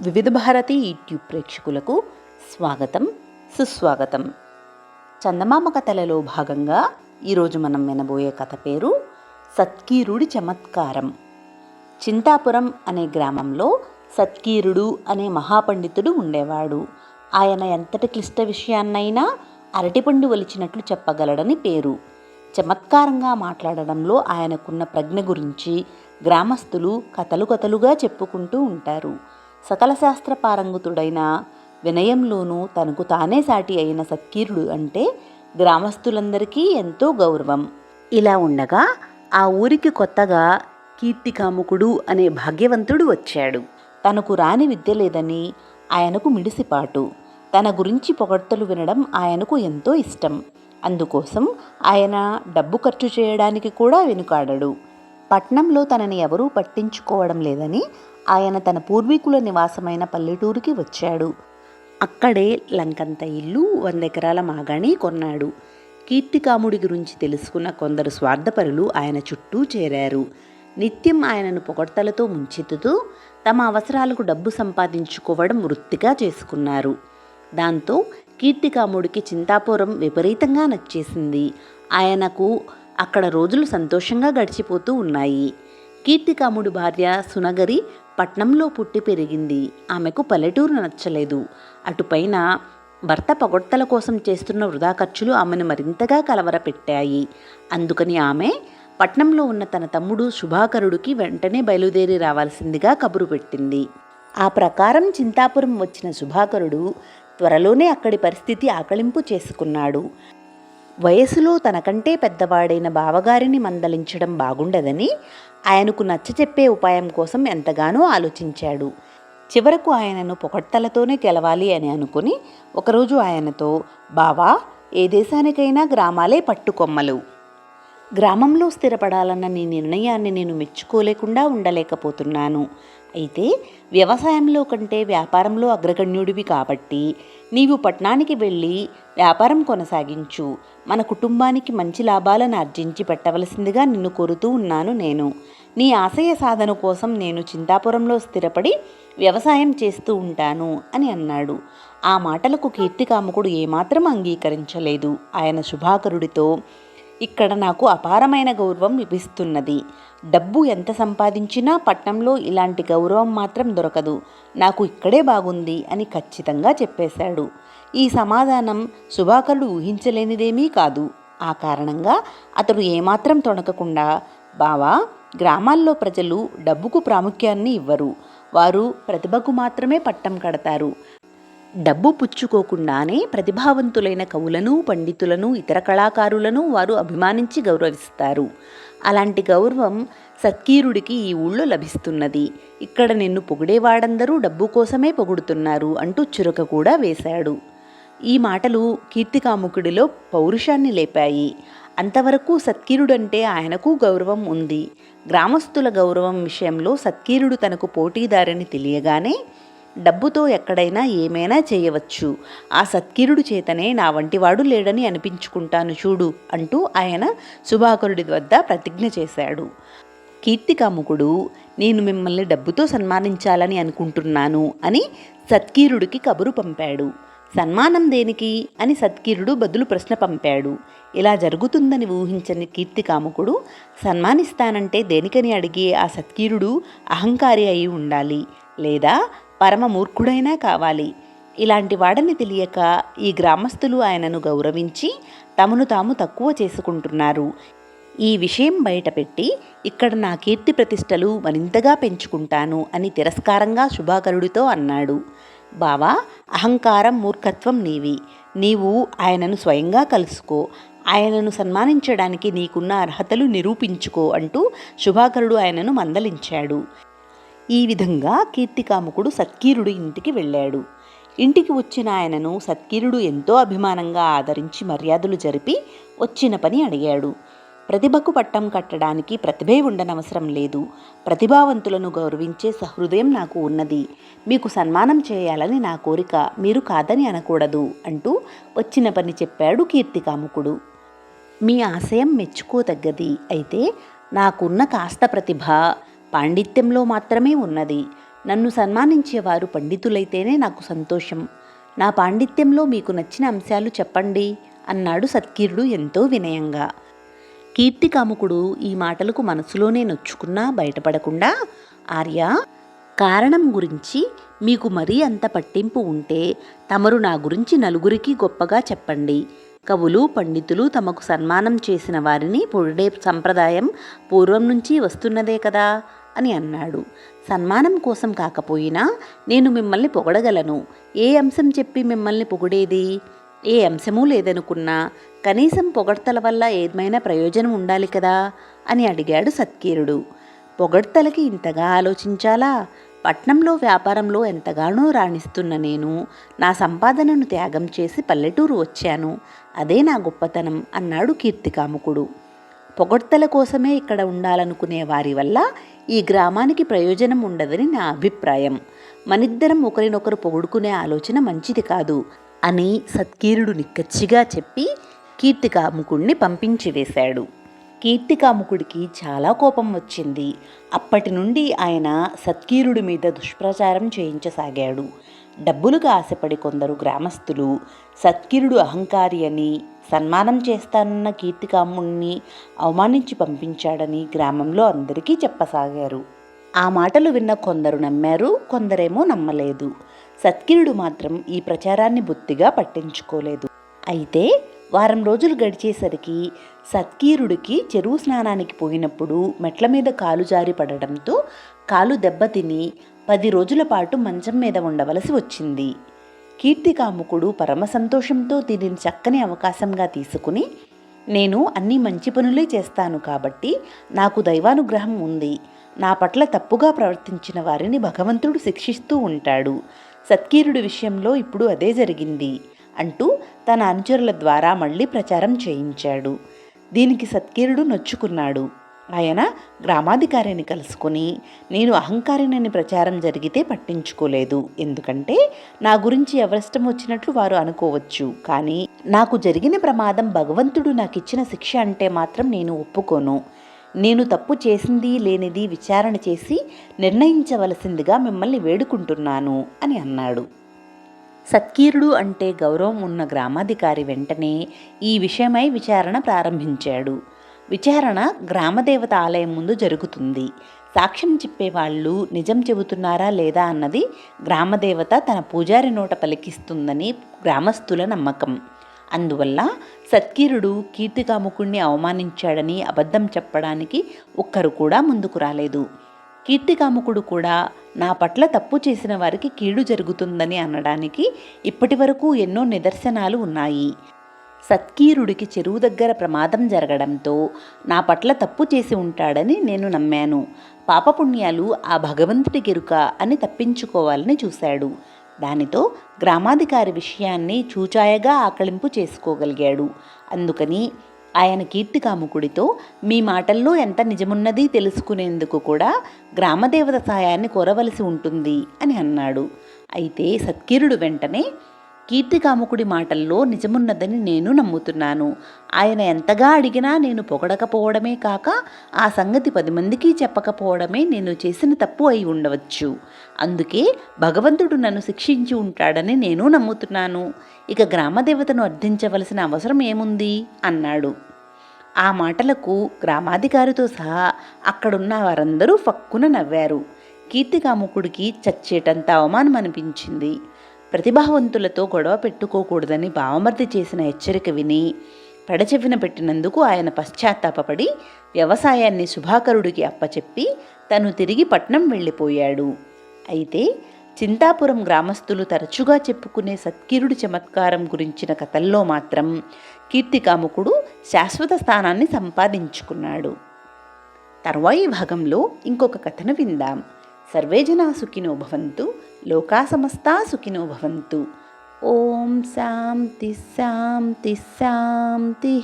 వివిధ భారతి యూట్యూబ్ ప్రేక్షకులకు స్వాగతం సుస్వాగతం. చందమామ కథలలో భాగంగా ఈరోజు మనం వినబోయే కథ పేరు సత్కీరుడి చమత్కారం. చింతాపురం అనే గ్రామంలో సత్కీరుడు అనే మహాపండితుడు ఉండేవాడు. ఆయన ఎంతటి క్లిష్ట విషయాన్నైనా అరటిపండు వలిచినట్లు చెప్పగలడని పేరు. చమత్కారంగా మాట్లాడడంలో ఆయనకున్న ప్రజ్ఞ గురించి గ్రామస్తులు కథలు కథలుగా చెప్పుకుంటూ ఉంటారు. సకల శాస్త్ర పారంగుతుడైన వినయంలోనూ తనకు తానే సాటి అయిన సక్కీరుడు అంటే గ్రామస్తులందరికీ ఎంతో గౌరవం. ఇలా ఉండగా ఆ ఊరికి కొత్తగా కీర్తికాముకుడు అనే భాగ్యవంతుడు వచ్చాడు. తనకు రాని విద్య లేదని ఆయనకు మిడిసిపాటు. తన గురించి పొగడ్తలు వినడం ఆయనకు ఎంతో ఇష్టం. అందుకోసం ఆయన డబ్బు ఖర్చు చేయడానికి కూడా వెనుకాడడు. పట్నంలో తనని ఎవరూ పట్టించుకోవడం లేదని ఆయన తన పూర్వీకుల నివాసమైన పల్లెటూరికి వచ్చాడు. అక్కడే లంకంత ఇల్లు వంద ఎకరాల మాగాణి కొన్నాడు. కీర్తికాముడి గురించి తెలుసుకున్న కొందరు స్వార్థపరులు ఆయన చుట్టూ చేరారు. నిత్యం ఆయనను పొగడ్తలతో ముంచెత్తుతూ తమ అవసరాలకు డబ్బు సంపాదించుకోవడం వృత్తిగా చేసుకున్నారు. దాంతో కీర్తికాముడికి చింతాపురం విపరీతంగా నచ్చేసింది. ఆయనకు అక్కడ రోజులు సంతోషంగా గడిచిపోతూ ఉన్నాయి. కీర్తికాముడి భార్య సునగరి పట్నంలో పుట్టి పెరిగింది. ఆమెకు పల్లెటూరు నచ్చలేదు. అటుపైన భర్త పగొట్టల కోసం చేస్తున్న వృధా ఖర్చులు ఆమెను మరింతగా కలవరపెట్టాయి. అందుకని ఆమె పట్నంలో ఉన్న తన తమ్ముడు శుభాకరుడికి వెంటనే బయలుదేరి రావాల్సిందిగా కబురు పెట్టింది. ఆ ప్రకారం చింతాపురం వచ్చిన శుభాకరుడు త్వరలోనే అక్కడి పరిస్థితి ఆకలింపు చేసుకున్నాడు. వయసులో తనకంటే పెద్దవాడైన బావగారిని మందలించడం బాగుండదని ఆయనకు నచ్చచెప్పే ఉపాయం కోసం ఎంతగానో ఆలోచించాడు. చివరకు ఆయనను పొగడ్తలతోనే గెలవాలి అని అనుకుని ఒకరోజు ఆయనతో బావా ఏ దేశానికైనా గ్రామాలే పట్టుకొమ్మలు. గ్రామంలో స్థిరపడాలన్న నీ నిర్ణయాన్ని నేను మెచ్చుకోలేకుండా ఉండలేకపోతున్నాను. అయితే వ్యవసాయంలో కంటే వ్యాపారంలో అగ్రగణ్యుడివి కాబట్టి నీవు పట్నానికి వెళ్ళి వ్యాపారం కొనసాగించు. మన కుటుంబానికి మంచి లాభాలను ఆర్జించి పెట్టవలసిందిగా నిన్ను కోరుతూ ఉన్నాను నేను. నీ ఆశయ సాధన కోసం నేను చింతాపురంలో స్థిరపడి వ్యవసాయం చేస్తూ ఉంటాను అని అన్నాడు. ఆ మాటలకు కీర్తికాముకుడు ఏమాత్రం అంగీకరించలేదు. ఆయన శుభాకరుడితో ఇక్కడ నాకు అపారమైన గౌరవం లభిస్తున్నది. డబ్బు ఎంత సంపాదించినా పట్నంలో ఇలాంటి గౌరవం మాత్రం దొరకదు. నాకు ఇక్కడే బాగుంది అని ఖచ్చితంగా చెప్పేశాడు. ఈ సమాధానం శుభాకరుడు ఊహించలేనిదేమీ కాదు. ఆ కారణంగా అతడు ఏమాత్రం తొణకకుండా బావా గ్రామాల్లో ప్రజలు డబ్బుకు ప్రాముఖ్యాన్ని ఇవ్వరు. వారు ప్రతిభకు మాత్రమే పట్టం కడతారు. డబ్బు పుచ్చుకోకుండానే ప్రతిభావంతులైన కవులను పండితులను ఇతర కళాకారులను వారు అభిమానించి గౌరవిస్తారు. అలాంటి గౌరవం సత్కీరుడికి ఈ ఊళ్ళో లభిస్తున్నది. ఇక్కడ నిన్ను పొగిడేవాడందరూ డబ్బు కోసమే పొగుడుతున్నారు అంటూ చురక కూడా వేశాడు. ఈ మాటలు కీర్తికాముకుడిలో పౌరుషాన్ని లేపాయి. అంతవరకు సత్కీరుడంటే ఆయనకు గౌరవం ఉంది. గ్రామస్తుల గౌరవం విషయంలో సత్కీరుడు తనకు పోటీదారని తెలియగానే డబ్బుతో ఎక్కడైనా ఏమైనా చేయవచ్చు. ఆ సత్కీరుడు చేతనే నా వంటివాడు లేడని అనిపించుకుంటాను చూడు అంటూ ఆయన శుభాకరుడి వద్ద ప్రతిజ్ఞ చేశాడు. కీర్తికాముకుడు నేను మిమ్మల్ని డబ్బుతో సన్మానించాలని అనుకుంటున్నాను అని సత్కీరుడికి కబురు పంపాడు. సన్మానం దేనికి? అని సత్కీరుడు బదులు ప్రశ్న పంపాడు. ఇలా జరుగుతుందని ఊహించని కీర్తికాముకుడు సన్మానిస్తానంటే దేనికని అడిగి ఆ సత్కీరుడు అహంకారి అయి ఉండాలి. లేదా పరమ మూర్ఖుడైనా కావాలి. ఇలాంటి వాడని తెలియక ఈ గ్రామస్తులు ఆయనను గౌరవించి తమను తాము తక్కువ చేసుకుంటున్నారు. ఈ విషయం బయటపెట్టి ఇక్కడ నా కీర్తి ప్రతిష్టలు మరింతగా పెంచుకుంటాను అని తిరస్కారంగా శుభాకరుడితో అన్నాడు. బావా అహంకారం మూర్ఖత్వం నీవి. నీవు ఆయనను స్వయంగా కలుసుకో. ఆయనను సన్మానించడానికి నీకున్న అర్హతలు నిరూపించుకో అంటూ శుభాకరుడు ఆయనను మందలించాడు. ఈ విధంగా కీర్తికాముకుడు సత్కీరుడు ఇంటికి వెళ్ళాడు. ఇంటికి వచ్చిన ఆయనను సత్కీరుడు ఎంతో అభిమానంగా ఆదరించి మర్యాదలు జరిపి వచ్చిన పని అడిగాడు. ప్రతిభకు పట్టం కట్టడానికి ప్రతిభే ఉండనవసరం లేదు. ప్రతిభావంతులను గౌరవించే సహృదయం నాకు ఉన్నది. మీకు సన్మానం చేయాలని నా కోరిక. మీరు కాదని అనకూడదు అంటూ వచ్చిన పని చెప్పాడు కీర్తికాముకుడు. మీ ఆశయం మెచ్చుకోదగ్గది అయితే నాకున్న కాస్త ప్రతిభ. పాండిత్యంలో మాత్రమే ఉన్నది. నన్ను సన్మానించేవారు పండితులైతేనే నాకు సంతోషం. నా పాండిత్యంలో మీకు నచ్చిన అంశాలు చెప్పండి అన్నాడు సత్కీరుడు ఎంతో వినయంగా. కీర్తికాముకుడు ఈ మాటలకు మనసులోనే నొచ్చుకున్నా బయటపడకుండా ఆర్య కారణం గురించి మీకు మరీ అంత పట్టింపు ఉంటే తమరు నా గురించి నలుగురికి గొప్పగా చెప్పండి. కవులు పండితులు తమకు సన్మానం చేసిన వారిని పొడిడే సంప్రదాయం పూర్వం నుంచి వస్తున్నదే కదా అని అన్నాడు. సన్మానం కోసం కాకపోయినా నేను మిమ్మల్ని పొగడగలను. ఏ అంశం చెప్పి మిమ్మల్ని పొగిడేది? ఏ అంశమూ లేదనుకున్నా కనీసం పొగడ్తల వల్ల ఏమైనా ప్రయోజనం ఉండాలి కదా అని అడిగాడు సత్కీరుడు. పొగడ్తలకి ఇంతగా ఆలోచించాలా? పట్నంలో వ్యాపారంలో ఎంతగానో రాణిస్తున్న నేను నా సంపాదనను త్యాగం చేసి పల్లెటూరు వచ్చాను. అదే నా గొప్పతనం అన్నాడు కీర్తికాముకుడు. పొగడ్తల కోసమే ఇక్కడ ఉండాలనుకునే వారి వల్ల ఈ గ్రామానికి ప్రయోజనం ఉండదని నా అభిప్రాయం. మనిద్దరం ఒకరినొకరు పొగుడుకునే ఆలోచన మంచిది కాదు అని సత్కీరుడు నిక్కచ్చిగా చెప్పి కీర్తికాముకుడిని పంపించి వేశాడు. కీర్తికాముకుడికి చాలా కోపం వచ్చింది. అప్పటి నుండి ఆయన సత్కీరుడి మీద దుష్ప్రచారం చేయించసాగాడు. డబ్బులుగా ఆశపడి కొందరు గ్రామస్తులు సత్కీరుడు అహంకారి అని సన్మానం చేస్తానన్న కీర్తికాముణ్ణి అవమానించి పంపించాడని గ్రామంలో అందరికీ చెప్పసాగారు. ఆ మాటలు విన్న కొందరు నమ్మారు కొందరేమో నమ్మలేదు. సత్కిరుడు మాత్రం ఈ ప్రచారాన్ని బొత్తిగా పట్టించుకోలేదు. అయితే వారం రోజులు గడిచేసరికి సత్కీరుడికి చెరువు స్నానానికి పోయినప్పుడు మెట్ల మీద కాలు జారి పడడంతో కాలు దెబ్బతిని పది రోజుల పాటు మంచం మీద ఉండవలసి వచ్చింది. కీర్తికాముకుడు పరమ సంతోషంతో దీనిని చక్కని అవకాశంగా తీసుకుని నేను అన్ని మంచి పనులే చేస్తాను కాబట్టి నాకు దైవానుగ్రహం ఉంది. నా పట్ల తప్పుగా ప్రవర్తించిన వారిని భగవంతుడు శిక్షిస్తూ ఉంటాడు. సత్కీరుడి విషయంలో ఇప్పుడు అదే జరిగింది. అంటూ తన అనుచరుల ద్వారా మళ్ళీ ప్రచారం చేయించాడు. దీనికి సత్కీరుడు నొచ్చుకున్నాడు. ఆయన గ్రామాధికారిని కలుసుకుని నేను అహంకారినని ప్రచారం జరిగితే పట్టించుకోలేదు. ఎందుకంటే నా గురించి ఎవరిష్టం వచ్చినట్లు వారు అనుకోవచ్చు. కానీ నాకు జరిగిన ప్రమాదం భగవంతుడు నాకు ఇచ్చిన శిక్ష అంటే మాత్రం నేను ఒప్పుకోను. నేను తప్పు చేసింది లేనిది విచారణ చేసి నిర్ణయించవలసిందిగా మిమ్మల్ని వేడుకుంటున్నాను అని అన్నాడు. సత్కీరుడు అంటే గౌరవం ఉన్న గ్రామాధికారి వెంటనే ఈ విషయమై విచారణ ప్రారంభించాడు. విచారణ గ్రామదేవత ఆలయం ముందు జరుగుతుంది. సాక్ష్యం చెప్పేవాళ్ళు నిజం చెబుతున్నారా లేదా అన్నది గ్రామదేవత తన పూజారి నోట పలికిస్తుందని గ్రామస్తుల నమ్మకం. అందువల్ల సత్కీరుడు కీర్తికాముకుణ్ణి అవమానించాడని అబద్ధం చెప్పడానికి ఒక్కరు కూడా ముందుకు రాలేదు. కీర్తికాముకుడు కూడా నా పట్ల తప్పు చేసిన వారికి కీడు జరుగుతుందని అనడానికి ఇప్పటి వరకు ఎన్నో నిదర్శనాలు ఉన్నాయి. సత్కీరుడికి చెరువు దగ్గర ప్రమాదం జరగడంతో నా పట్ల తప్పు చేసి ఉంటాడని నేను నమ్మాను. పాపపుణ్యాలు ఆ భగవంతుడి గిరుక అని తప్పించుకోవాలని చూశాడు. దానితో గ్రామాధికారి విషయాన్ని చూచాయగా ఆకలింపు చేసుకోగలిగాడు. అందుకని ఆయన కీర్తికాముకుడితో మీ మాటల్లో ఎంత నిజమున్నది తెలుసుకునేందుకు కూడా గ్రామదేవత సాయాన్ని కోరవలసి ఉంటుంది అని అన్నాడు. అయితే సత్కీరుడు వెంటనే కీర్తికాముకుడి మాటల్లో నిజమున్నదని నేను నమ్ముతున్నాను. ఆయన ఎంతగా అడిగినా నేను పొగడకపోవడమే కాక ఆ సంగతి పది మందికి చెప్పకపోవడమే నేను చేసిన తప్పు అయి ఉండవచ్చు. అందుకే భగవంతుడు నన్ను శిక్షించి ఉంటాడని నేను నమ్ముతున్నాను. ఇక గ్రామదేవతను అర్థించవలసిన అవసరం ఏముంది? అన్నాడు. ఆ మాటలకు గ్రామాధికారితో సహా అక్కడున్న వారందరూ ఫక్కున నవ్వారు. కీర్తికాముకుడికి చచ్చేటంత అవమానం అనిపించింది ప్రతిభావంతులతో గొడవ పెట్టుకోకూడదని బావమర్ది చేసిన హెచ్చరిక విని పెడచెవిన పెట్టినందుకు ఆయన పశ్చాత్తాపడి వ్యవసాయాన్ని సుభాకరుడికి అప్పచెప్పి తను తిరిగి పట్నం వెళ్ళిపోయాడు. అయితే చింతాపురం గ్రామస్తులు తరచుగా చెప్పుకునే సత్కీరుడి చమత్కారం గురించిన కథల్లో మాత్రం కీర్తికాముకుడు శాశ్వత స్థానాన్ని సంపాదించుకున్నాడు. తర్వాయి భాగంలో ఇంకొక కథను విందాం. సర్వేజనా సుఖినో భవంతు లోకా సమస్తా సుఖినో భవంతు. ఓం శాంతి శాంతి శాంతి.